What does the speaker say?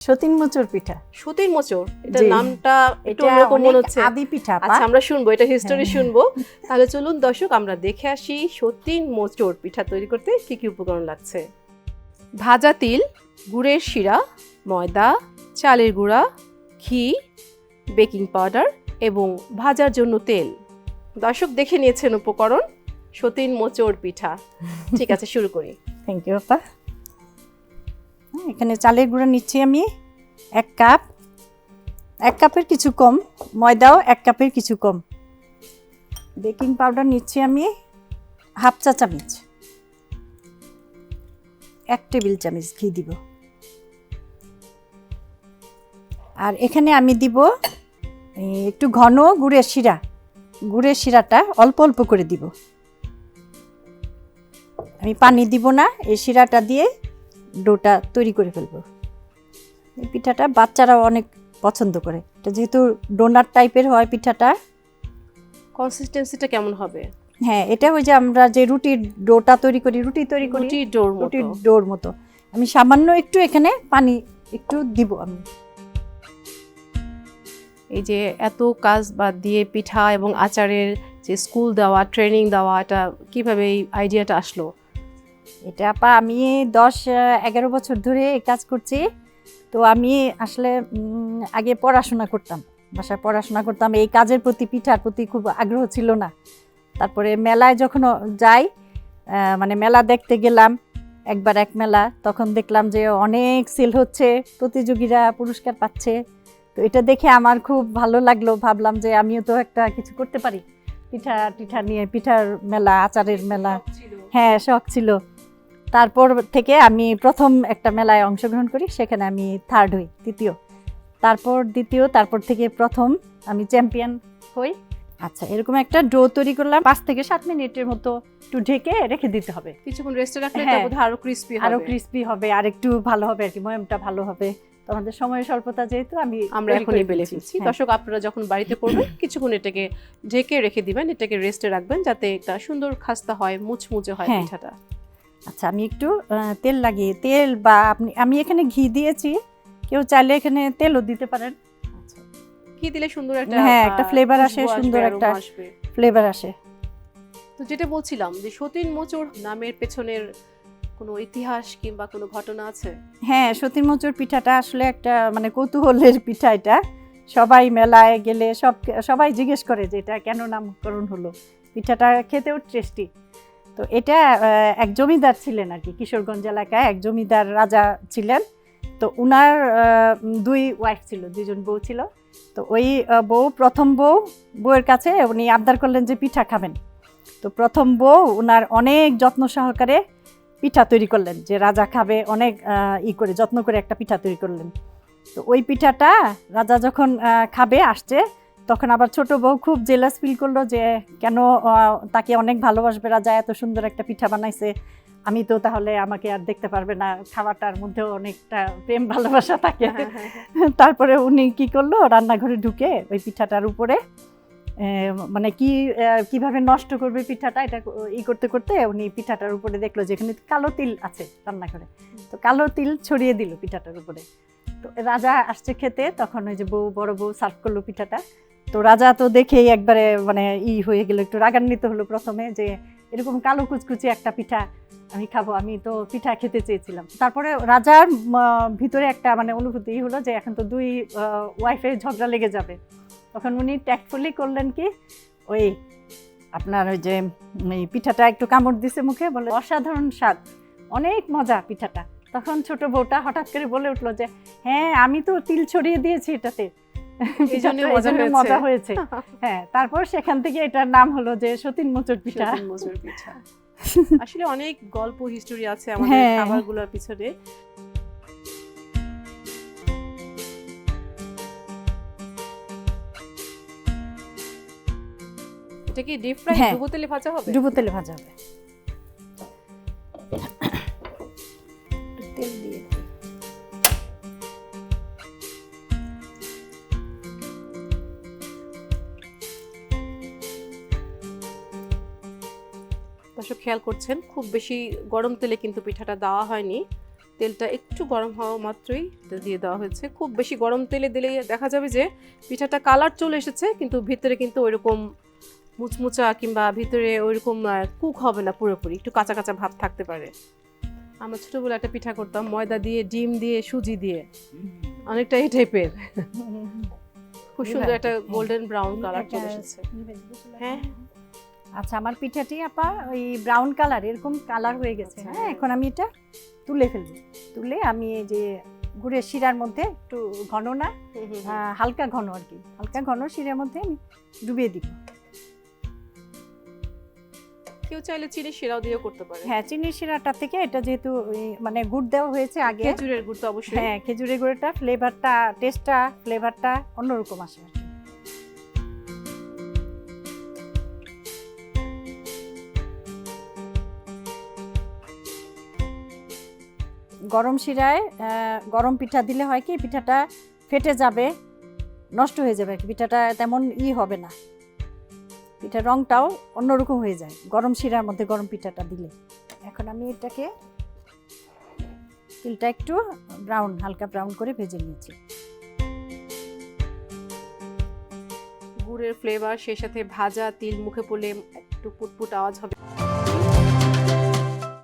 সতীন মোচর পিঠা। সতীর মোচর? এটা নামটা একটু অন্যরকম মনে হচ্ছে। আদি পিঠা আচ্ছা আমরা শুনব এটা হিস্টোরি হ্যাঁ। শুনব। তাহলে চলুন দর্শক আমরা দেখে আসি সতীন মোচর পিঠা তৈরি করতে কি কি উপকরণ লাগছে। ভাজা তিল গুড়ের শিরা ময়দা চালের গুঁড়া ঘি বেকিং পাউডার এবং ভাজার জন্য তেল। দর্শক দেখে নিয়েছেন উপকরণ সতীন মোচর পিঠা। ঠিক আছে শুরু করি। থ্যাংক ইউ আপা এখানে চালের গুঁড়ো নিচ্ছি আমি এক কাপ। এক কাপের কিছু কম। ময়দাও এক কাপের কিছু কম। বেকিং পাউডার নিচ্ছি আমি হাফ চা চামচ। এক টেবিল চামচ ঘি দিব। আর এখানে আমি দিব একটু ঘন গুড়ের শিরা। গুড়ের শিরাটা অল্প অল্প করে দিব। আমি পানি দিব না, এই শিরাটা দিয়ে ডোটা তৈরি করে ফেলব। এই পিঠাটা বাচ্চারাও অনেক পছন্দ করে। এটা যেহেতু ডোনার টাইপের হয় পিঠাটা। কনসিস্টেন্সিটা কেমন হবে? হ্যাঁ এটা ওই যে আমরা যে রুটির ডোটা তৈরি করি রুটি তৈরি করি রুটির ডোর রুটির ডোর মতো। আমি সামান্য একটু এখানে পানি একটু দিব আমি। এই যে এত কাজ বাদ দিয়ে পিঠা এবং আচারের যে স্কুল দেওয়া ট্রেনিং দেওয়া এটা কীভাবে এই আইডিয়াটা আসলো? এটা আপা, আমি দশ এগারো বছর ধরে কাজ করছি। তো আমি আসলে আগে পড়াশোনা করতাম। বাসায় পড়াশোনা করতাম। এই কাজের প্রতি পিঠার প্রতি খুব আগ্রহ ছিল না। তারপরে মেলায় যখন যাই মানে মেলা দেখতে গেলাম, একবার এক মেলা, তখন দেখলাম যে অনেক সেল হচ্ছে, প্রতিযোগীরা পুরস্কার পাচ্ছে। তো এটা দেখে আমার খুব ভালো লাগল। ভাবলাম যে আমিও তো একটা কিছু করতে পারি। পিঠা টিঠা নিয়ে পিঠার মেলা আচারের মেলা। হ্যাঁ শখ ছিল। তারপর থেকে আমি প্রথম একটা মেলায় অংশগ্রহণ করি সেখানে আমি থার্ড হই তৃতীয় তারপর দ্বিতীয় তারপর থেকে প্রথম আমি চ্যাম্পিয়ন হই। আচ্ছা এরকম একটা ডো তৈরি করলাম পাঁচ থেকে সাত মিনিটের মতো একটু ঢেকে রেখে দিতে হবে। কিছুক্ষণ রেস্টে রাখলে হ্যাঁ। আরও ক্রিস্পি আরও ক্রিস্পি হবে আর একটু ভালো হবে আর কি ময়মটা ভালো হবে। আমাদের সময়ের স্বল্পতা যেহেতু আমি আমরা এখনই বেলে। ফেলছি হ্যাঁ। দর্শক আপনারা যখন বাড়িতে করবেন কিছুক্ষণ এটাকে ঢেকে রেখে দিবেন এটাকে রেস্টে রাখবেন যাতে এটা সুন্দর খাস্তা হয় মুচমুচে হয় হ্যাঁ। পিঠাটা আচ্ছা আমি একটু তেল লাগিয়ে তেল বা আপনি আমি এখানে ঘি দিয়েছি কেউ চাইলে এখানে তেলও দিতে পারেন ঘি দিলে সুন্দর একটা হ্যাঁ, একটা ফ্লেভার আসে, সুন্দর একটা। ফ্লেভার আসে তো যেটা বলছিলাম যে সতীন মোচড় নামের পেছনের কোনো ইতিহাস কিংবা কোনো ঘটনা আছে? হ্যাঁ সতীর মোচর পিঠাটা আসলে একটা মানে কৌতূহলের পিঠা এটা। সবাই মেলায় গেলে সব, সবাই জিজ্ঞেস করে যে এটা কেন নামকরণ হলো? পিঠাটা খেতেও টেস্টি তো এটা এক জমিদার ছিলেন আর কি, কিশোরগঞ্জ এলাকায় এক জমিদার রাজা ছিলেন। তো উনার দুই ওয়াইফ ছিল দুজন বউ ছিল। তো ওই বউ, প্রথম বউ, বউয়ের কাছে উনি আবদার করলেন যে পিঠা খাবেন। তো প্রথম বউ উনার অনেক যত্ন সহকারে পিঠা তৈরি করলেন যে রাজা খাবে অনেক ই করে যত্ন করে একটা পিঠা তৈরি করলেন। তো ওই পিঠাটা রাজা যখন খাবে আসছে তখন আবার ছোট বউ খুব জেলাস ফিল করল যে কেন তাকে অনেক ভালোবাসবে রাজা এত সুন্দর একটা পিঠা বানাইছে। আমি তো তাহলে আমাকে আর দেখতে পারবে না খাওয়াটার মধ্যেও অনেকটা প্রেম ভালোবাসা থাকে। তারপরে উনি কি করল রান্নাঘরে ঢুকে ওই পিঠাটার উপরে মানে কি কীভাবে নষ্ট করবে পিঠাটা, এটা ই করতে করতে উনি পিঠাটার উপরে দেখল যে এখানে কালো তিল আছে রান্নাঘরে তো কালো তিল ছড়িয়ে দিল পিঠাটার উপরে। তো রাজা আসছে খেতে, তখন ওই যে বউ, বড় বউ সার্ভ করল পিঠাটা। তো রাজা তো দেখেই একবারে মানে ই হয়ে গেল, একটু রাগান্বিত হলো প্রথমে যে এরকম কালো কুচকুচি একটা পিঠা আমি খাব, আমি তো পিঠা খেতে চেয়েছিলাম। তারপরে রাজার ভিতরে একটা মানে অনুভূতি হলো যে এখন তো দুই ওয়াইফের ঝগড়া লেগে যাবে। তখন উনি ট্যাক্টফুলি করলেন কি ওই আপনার ওই যে পিঠাটা একটু কামড় দিছে মুখে বলে অসাধারণ স্বাদ অনেক মজা পিঠাটা। তখন ছোট বউটা হঠাৎ করে বলে উঠল যে হ্যাঁ আমি তো তিল ছড়িয়ে দিয়েছি এটাতে। মজা হয়েছে। হ্যাঁ তারপর সেখান থেকে এটার নাম হলো যে সতীন মোচর পিঠা। আসলে অনেক গল্প হিস্টোরি আছে আমাদের হ্যাঁ। খাবারগুলোর পিছনে। এটা কি ডিপ ফ্রাই হ্যাঁ। ডুবো তেলে ভাজা হবে? ডুবো তেলে ভাজা হবে। তেল দিয়ে দর্শক খেয়াল করছেন খুব বেশি গরম তেলে কিন্তু পিঠাটা দেওয়া হয়নি। তেলটা একটু গরম হওয়া মাত্রই তেল দিয়ে দেওয়া হয়েছে। খুব বেশি গরম তেলে দিলে দেখা যাবে যে পিঠাটা কালার চলে এসেছে কিন্তু ভিতরে কিন্তু ওইরকম মুচমুচা কিংবা ভিতরে ওইরকম কুক হবে না পুরোপুরি একটু কাঁচা কাঁচা ভাব থাকতে পারে। আমরা ছোটোবেলা একটা পিঠা করতাম ময়দা দিয়ে ডিম দিয়ে সুজি দিয়ে। অনেকটা এই টাইপের খুব সুন্দর একটা গোল্ডেন ব্রাউন কালার চলে এসেছে। হ্যাঁ। আচ্ছা আমার পিঠাটি আপা ওই ব্রাউন কালার এরকম কালার হয়ে গেছে। আচ্ছা। হ্যাঁ এখন আমি এটা তুলে ফেলব। তুলে আমি এই যে গুড়ের শিরার মধ্যে একটু ঘন না হালকা ঘন আর কি। হালকা ঘন শিরার মধ্যে আমি ডুবিয়ে দিব। কেউ চাইলে চিনি শিরাও দিয়েও করতে পারে। হ্যাঁ চিনির শিরাটা থেকে এটা যেহেতু মানে গুড় দেওয়া হয়েছে আগে। খেজুরের গুড় তো অবশ্যই। হ্যাঁ খেজুরের গুড়টা ফ্লেভারটা টেস্টটা ফ্লেভারটা অন্যরকম আসে গরম শিরায় গরম পিঠা দিলে হয় কি পিঠাটা ফেটে যাবে নষ্ট হয়ে যাবে পিঠাটা তেমন ই হবে না। পিঠার রংটাও অন্যরকম হয়ে যায়। গরম শিরার মধ্যে গরম পিঠাটা দিলে। এখন আমি এটাকে তিলটা একটু ব্রাউন হালকা ব্রাউন করে ভেজে নিয়েছি। গুড়ের ফ্লেভার সেই সাথে ভাজা তিল মুখে পড়লে একটু পুটপুট আওয়াজ হবে।